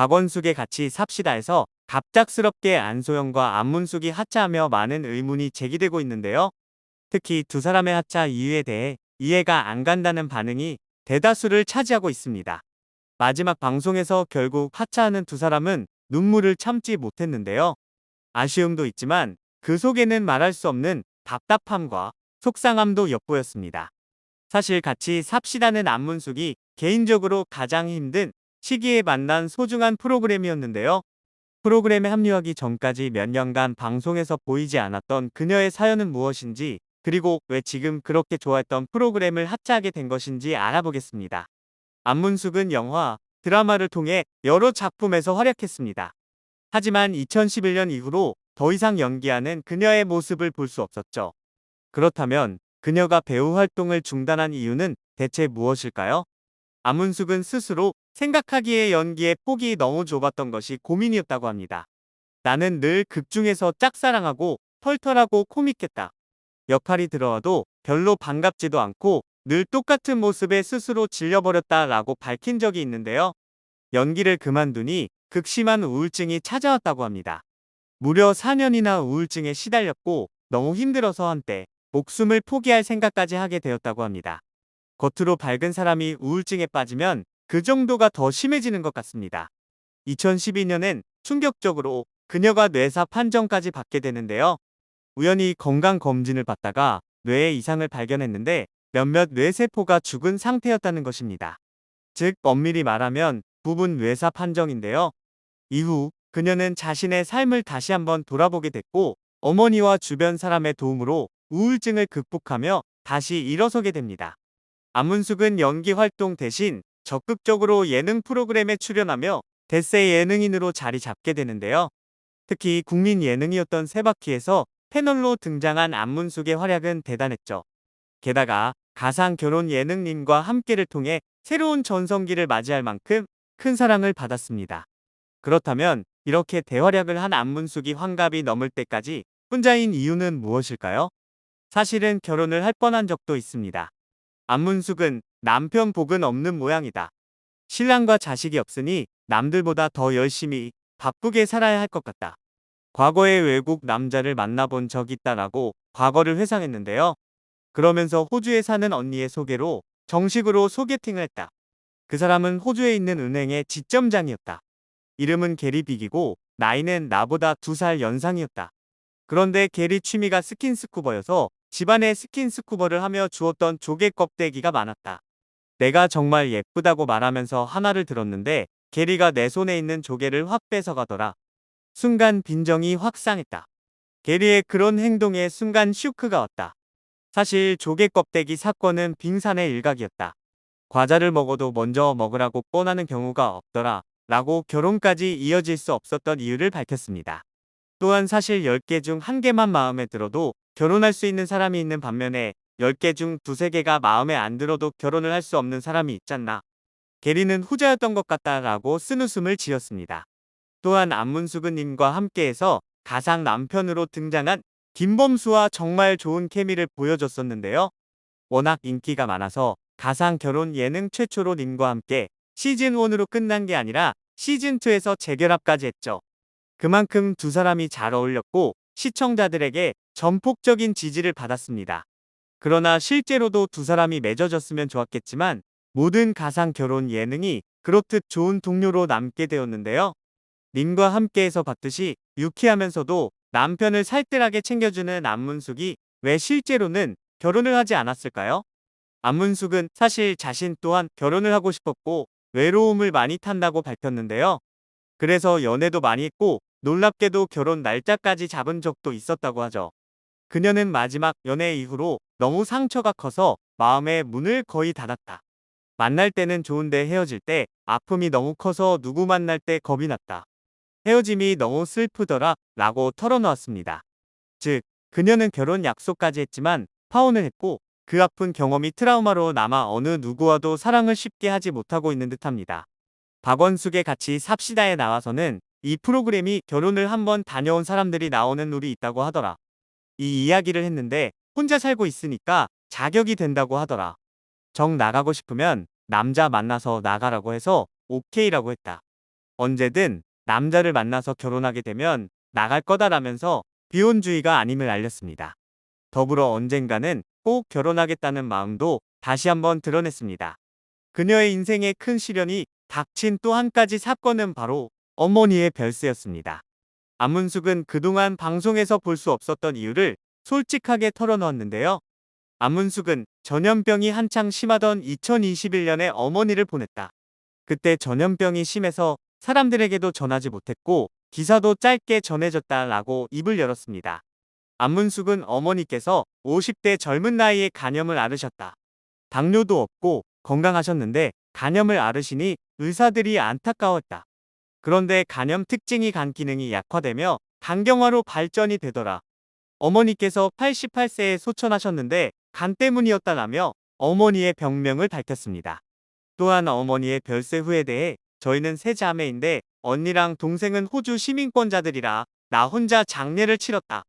박원숙의 같이 삽시다에서 갑작스럽게 안소영과 안문숙이 하차하며 많은 의문이 제기되고 있는데요. 특히 두 사람의 하차 이유에 대해 이해가 안 간다는 반응이 대다수를 차지하고 있습니다. 마지막 방송에서 결국 하차하는 두 사람은 눈물을 참지 못했는데요. 아쉬움도 있지만 그 속에는 말할 수 없는 답답함과 속상함도 엿보였습니다. 사실 같이 삽시다는 안문숙이 개인적으로 가장 힘든 시기에 만난 소중한 프로그램이었는데요. 프로그램에 합류하기 전까지 몇 년간 방송에서 보이지 않았던 그녀의 사연은 무엇인지 그리고 왜 지금 그렇게 좋아했던 프로그램을 하차하게 된 것인지 알아보겠습니다. 안문숙은 영화, 드라마를 통해 여러 작품에서 활약했습니다. 하지만 2011년 이후로 더 이상 연기하는 그녀의 모습을 볼 수 없었죠. 그렇다면 그녀가 배우 활동을 중단한 이유는 대체 무엇일까요? 안문숙은 스스로 생각하기에 연기의 폭이 너무 좁았던 것이 고민이었다고 합니다. 나는 늘 극중에서 짝사랑하고 털털하고 코믹했다. 역할이 들어와도 별로 반갑지도 않고 늘 똑같은 모습에 스스로 질려버렸다 라고 밝힌 적이 있는데요. 연기를 그만두니 극심한 우울증이 찾아왔다고 합니다. 무려 4년이나 우울증에 시달렸고 너무 힘들어서 한때 목숨을 포기할 생각까지 하게 되었다고 합니다. 겉으로 밝은 사람이 우울증에 빠지면 그 정도가 더 심해지는 것 같습니다. 2012년엔 충격적으로 그녀가 뇌사 판정까지 받게 되는데요. 우연히 건강검진을 받다가 뇌에 이상을 발견했는데 몇몇 뇌세포가 죽은 상태였다는 것입니다. 즉 엄밀히 말하면 부분 뇌사 판정인데요. 이후 그녀는 자신의 삶을 다시 한번 돌아보게 됐고 어머니와 주변 사람의 도움으로 우울증을 극복하며 다시 일어서게 됩니다. 안문숙은 연기 활동 대신 적극적으로 예능 프로그램에 출연하며 대세 예능인으로 자리 잡게 되는데요. 특히 국민 예능이었던 세바퀴에서 패널로 등장한 안문숙의 활약은 대단했죠. 게다가 가상 결혼 예능님과 함께를 통해 새로운 전성기를 맞이할 만큼 큰 사랑을 받았습니다. 그렇다면 이렇게 대활약을 한 안문숙이 환갑이 넘을 때까지 혼자인 이유는 무엇일까요? 사실은 결혼을 할 뻔한 적도 있습니다. 안문숙은 남편 복은 없는 모양이다. 신랑과 자식이 없으니 남들보다 더 열심히 바쁘게 살아야 할 것 같다. 과거에 외국 남자를 만나본 적 있다라고 과거를 회상했는데요. 그러면서 호주에 사는 언니의 소개로 정식으로 소개팅을 했다. 그 사람은 호주에 있는 은행의 지점장이었다. 이름은 게리 빅이고 나이는 나보다 두 살 연상이었다. 그런데 게리 취미가 스킨스쿠버여서 집안에 스킨스쿠버를 하며 주었던 조개 껍데기가 많았다. 내가 정말 예쁘다고 말하면서 하나를 들었는데 게리가 내 손에 있는 조개를 확 뺏어가더라. 순간 빈정이 확 상했다. 게리의 그런 행동에 순간 슈크가 왔다. 사실 조개 껍데기 사건은 빙산의 일각이었다. 과자를 먹어도 먼저 먹으라고 뻔하는 경우가 없더라. 라고 결혼까지 이어질 수 없었던 이유를 밝혔습니다. 또한 사실 10개 중 1개만 마음에 들어도 결혼할 수 있는 사람이 있는 반면에 10개 중 두세 개가 마음에 안 들어도 결혼을 할 수 없는 사람이 있잖나. 게리는 후자였던 것 같다라고 쓴웃음을 지었습니다. 또한 안문수근님과 함께해서 가상 남편으로 등장한 김범수와 정말 좋은 케미를 보여줬었는데요. 워낙 인기가 많아서 가상 결혼 예능 최초로 님과 함께 시즌1으로 끝난 게 아니라 시즌2에서 재결합까지 했죠. 그만큼 두 사람이 잘 어울렸고 시청자들에게 전폭적인 지지를 받았습니다. 그러나 실제로도 두 사람이 맺어졌으면 좋았겠지만 모든 가상 결혼 예능이 그렇듯 좋은 동료로 남게 되었는데요. 님과 함께해서 봤듯이 유쾌하면서도 남편을 살뜰하게 챙겨주는 안문숙이 왜 실제로는 결혼을 하지 않았을까요? 안문숙은 사실 자신 또한 결혼을 하고 싶었고 외로움을 많이 탄다고 밝혔는데요. 그래서 연애도 많이 했고 놀랍게도 결혼 날짜까지 잡은 적도 있었다고 하죠. 그녀는 마지막 연애 이후로 너무 상처가 커서 마음의 문을 거의 닫았다. 만날 때는 좋은데 헤어질 때 아픔이 너무 커서 누구 만날 때 겁이 났다. 헤어짐이 너무 슬프더라 라고 털어놓았습니다. 즉, 그녀는 결혼 약속까지 했지만 파혼을 했고 그 아픈 경험이 트라우마로 남아 어느 누구와도 사랑을 쉽게 하지 못하고 있는 듯합니다. 박원숙의 같이 삽시다에 나와서는 이 프로그램이 결혼을 한번 다녀온 사람들이 나오는 룰이 있다고 하더라. 이 이야기를 했는데 혼자 살고 있으니까 자격이 된다고 하더라. 정 나가고 싶으면 남자 만나서 나가라고 해서 오케이라고 했다. 언제든 남자를 만나서 결혼하게 되면 나갈 거다라면서 비혼주의가 아님을 알렸습니다. 더불어 언젠가는 꼭 결혼하겠다는 마음도 다시 한번 드러냈습니다. 그녀의 인생에 큰 시련이 닥친 또 한 가지 사건은 바로 어머니의 별세였습니다. 안문숙은 그동안 방송에서 볼 수 없었던 이유를 솔직하게 털어놓았는데요. 안문숙은 전염병이 한창 심하던 2021년에 어머니를 보냈다. 그때 전염병이 심해서 사람들에게도 전하지 못했고 기사도 짧게 전해졌다라고 입을 열었습니다. 안문숙은 어머니께서 50대 젊은 나이에 간염을 앓으셨다. 당뇨도 없고 건강하셨는데 간염을 앓으시니 의사들이 안타까웠다. 그런데 간염 특징이 간 기능이 약화되며 간경화로 발전이 되더라. 어머니께서 88세에 소천하셨는데 간 때문이었다라며 어머니의 병명을 밝혔습니다. 또한 어머니의 별세 후에 대해 저희는 세 자매인데 언니랑 동생은 호주 시민권자들이라 나 혼자 장례를 치렀다.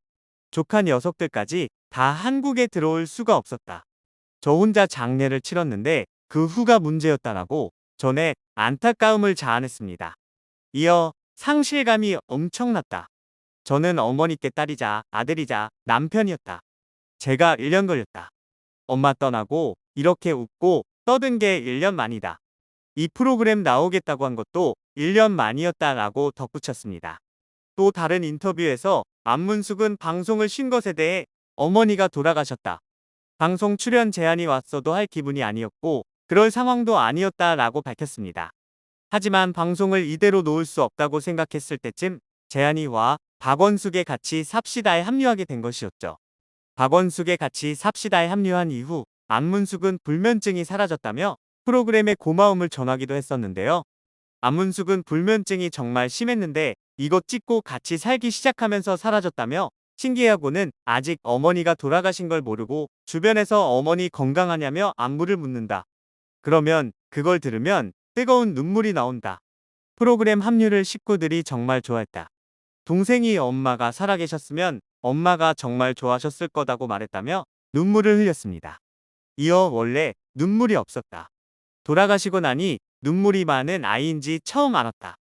조카 녀석들까지 다 한국에 들어올 수가 없었다. 저 혼자 장례를 치렀는데 그 후가 문제였다라고 전에 안타까움을 자아냈습니다. 이어 상실감이 엄청났다. 저는 어머니께 딸이자 아들이자 남편이었다. 제가 1년 걸렸다. 엄마 떠나고 이렇게 웃고 떠든 게 1년 만이다. 이 프로그램 나오겠다고 한 것도 1년 만이었다라고 덧붙였습니다. 또 다른 인터뷰에서 안문숙은 방송을 쉰 것에 대해 어머니가 돌아가셨다. 방송 출연 제안이 왔어도 할 기분이 아니었고 그럴 상황도 아니었다라고 밝혔습니다. 하지만 방송을 이대로 놓을 수 없다고 생각했을 때쯤 제안이 와 박원숙의 같이 삽시다에 합류하게 된 것이었죠. 박원숙의 같이 삽시다에 합류한 이후 안문숙은 불면증이 사라졌다며 프로그램에 고마움을 전하기도 했었는데요. 안문숙은 불면증이 정말 심했는데 이것 찍고 같이 살기 시작하면서 사라졌다며 신기하고는 아직 어머니가 돌아가신 걸 모르고 주변에서 어머니 건강하냐며 안부를 묻는다. 그러면 그걸 들으면 뜨거운 눈물이 나온다. 프로그램 합류를 식구들이 정말 좋아했다. 동생이 엄마가 살아계셨으면 엄마가 정말 좋아하셨을 거다고 말했다며 눈물을 흘렸습니다. 이어 원래 눈물이 없었다. 돌아가시고 나니 눈물이 많은 아이인지 처음 알았다.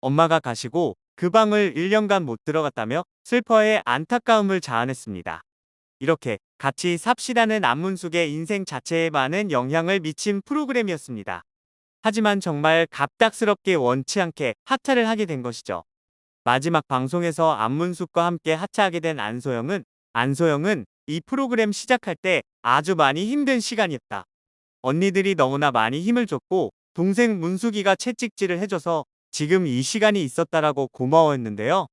엄마가 가시고 그 방을 1년간 못 들어갔다며 슬퍼해 안타까움을 자아냈습니다. 이렇게 같이 삽시다는 안문숙의 인생 자체에 많은 영향을 미친 프로그램이었습니다. 하지만 정말 갑작스럽게 원치 않게 하차를 하게 된 것이죠. 마지막 방송에서 안문숙과 함께 하차하게 된 안소영은 안소영은 이 프로그램 시작할 때 아주 많이 힘든 시간이었다. 언니들이 너무나 많이 힘을 줬고 동생 문숙이가 채찍질을 해줘서 지금 이 시간이 있었다라고 고마워했는데요.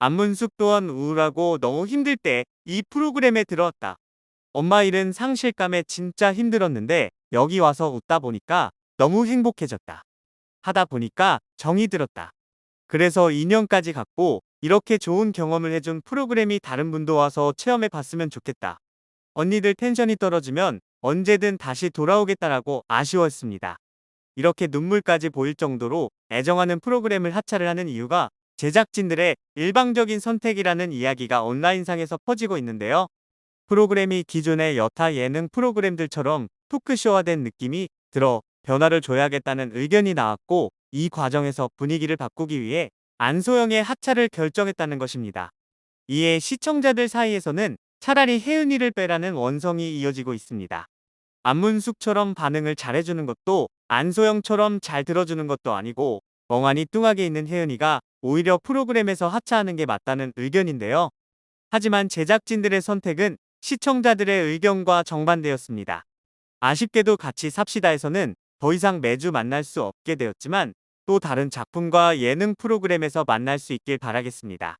안문숙 또한 우울하고 너무 힘들 때 이 프로그램에 들어왔다. 엄마 일은 상실감에 진짜 힘들었는데 여기 와서 웃다 보니까 너무 행복해졌다. 하다 보니까 정이 들었다. 그래서 2년까지 갔고 이렇게 좋은 경험을 해준 프로그램이 다른 분도 와서 체험해 봤으면 좋겠다. 언니들 텐션이 떨어지면 언제든 다시 돌아오겠다라고 아쉬웠습니다. 이렇게 눈물까지 보일 정도로 애정하는 프로그램을 하차를 하는 이유가 제작진들의 일방적인 선택이라는 이야기가 온라인상에서 퍼지고 있는데요. 프로그램이 기존의 여타 예능 프로그램들처럼 토크쇼화된 느낌이 들어 변화를 줘야겠다는 의견이 나왔고 이 과정에서 분위기를 바꾸기 위해 안소영의 하차를 결정했다는 것입니다. 이에 시청자들 사이에서는 차라리 혜은이를 빼라는 원성이 이어지고 있습니다. 안문숙처럼 반응을 잘해주는 것도 안소영처럼 잘 들어주는 것도 아니고 멍하니 뚱하게 있는 혜은이가 오히려 프로그램에서 하차하는 게 맞다는 의견인데요. 하지만 제작진들의 선택은 시청자들의 의견과 정반대였습니다. 아쉽게도 같이 삽시다에서는 더 이상 매주 만날 수 없게 되었지만 또 다른 작품과 예능 프로그램에서 만날 수 있길 바라겠습니다.